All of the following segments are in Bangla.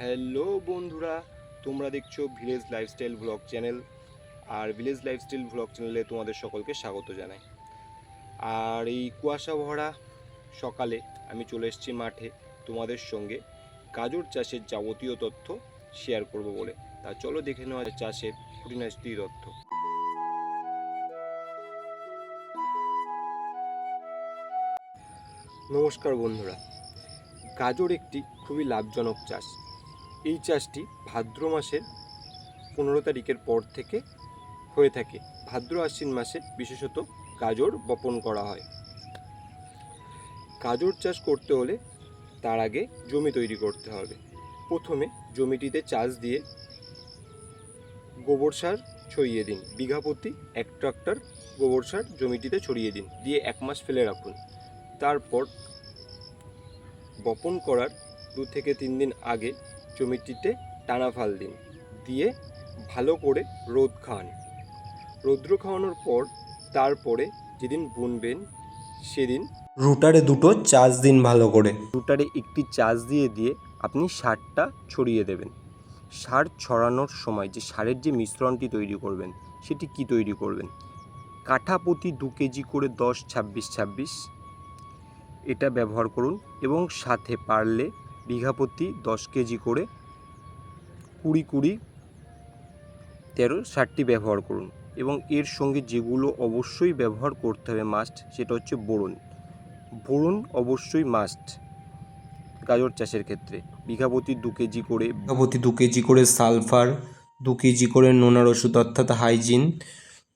হ্যালো বন্ধুরা, তোমরা দেখছ ভিলেজ লাইফস্টাইল ব্লগ চ্যানেল আর ভিলেজ লাইফস্টাইল ব্লগ চ্যানেলে তোমাদের সকলকে স্বাগত জানাই। আর এই কুয়াশা ভরা সকালে আমি চলে এসেছি মাঠে তোমাদের সঙ্গে গাজর চাষের যাবতীয় তথ্য শেয়ার করব বলে। তা চলো দেখে নেওয়া চাষের খুঁটিনাটি তথ্য। নমস্কার বন্ধুরা, গাজর একটি খুবই লাভজনক চাষ। এই চাষটি ভাদ্র মাসের পনেরো তারিখের পর থেকে হয়ে থাকে। ভাদ্র আশ্বিন মাসে বিশেষত গাজর বপন করা হয়। গাজর চাষ করতে হলে তার আগে জমি তৈরি করতে হবে। প্রথমে জমিটিতে চাষ দিয়ে গোবর সার ছড়িয়ে দিন। বিঘা প্রতি এক ট্রাক্টর গোবর সার জমিটিতে ছড়িয়ে দিন। দিয়ে এক মাস ফেলে রাখুন। তারপর বপন করার দু থেকে তিন দিন আগে জমিটিতে টানা ফাল দিন। দিয়ে ভালো করে রোদ খাওয়ান রৌদ্র খাওয়ানোর পর তারপরে যেদিন বুনবেন সেদিন রুটারে দুটো চাষ দিন ভালো করে। রুটারে একটি চাষ দিয়ে দিয়ে আপনি সারটা ছড়িয়ে দেবেন। সার ছড়ানোর সময় যে সারের যে মিশ্রণটি তৈরি করবেন সেটি কি তৈরি করবেন? কাঠা প্রতি দু কেজি করে দশ ছাব্বিশ ছাব্বিশ। এটা ব্যবহার করুন এবং সাথে পারলে বিঘা প্রতি দশ কেজি করে কুড়ি কুড়ি তেরো ষাটটি ব্যবহার করুন এবং এর সঙ্গে যেগুলো অবশ্যই ব্যবহার করতে হবে মাস্ট সেটা হচ্ছে বোরন। বোরন অবশ্যই মাস্ট গাজর চাষের ক্ষেত্রে। বিঘা প্রতি দু কেজি করে বিঘা প্রতি দু কেজি করে সালফার, দু কেজি করে নোনার ওষুধ অর্থাৎ হাইজিন,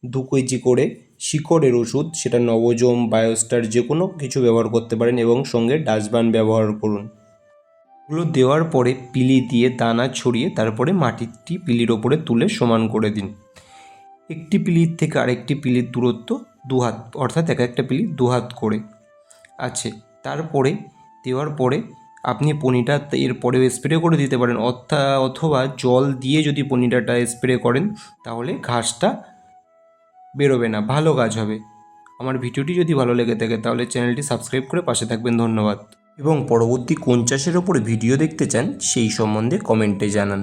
দু কেজি করে শিকড়ের ওষুধ, সেটা নবজম, বায়োস্টার যে কোনো কিছু ব্যবহার করতে পারেন এবং সঙ্গে ডাস্টবান ব্যবহার করুন। এগুলো দেওয়ার পরে পিলি দিয়ে দানা ছড়িয়ে তারপরে মাটিটি পিলির ওপরে তুলে সমান করে দিন। একটি পিলির থেকে আরেকটি পিলির দূরত্ব দু হাত, অর্থাৎ এক একটা পিলি দু হাত করে আছে। তারপরে দেওয়ার পরে আপনি পনিটা এরপরে স্প্রে করে দিতে পারেন অর্থাৎ অথবা জল দিয়ে যদি পনিটাটা স্প্রে করেন, তাহলে ঘাসটা বেরোবে না, ভালো গাছ হবে। আমার ভিডিওটি যদি ভালো লেগে থাকে, তাহলে চ্যানেলটি সাবস্ক্রাইব করে পাশে থাকবেন। ধন্যবাদ। এবং পরবর্তী কোন চাষের ওপর ভিডিও দেখতে চান সেই সম্বন্ধে কমেন্টে জানান।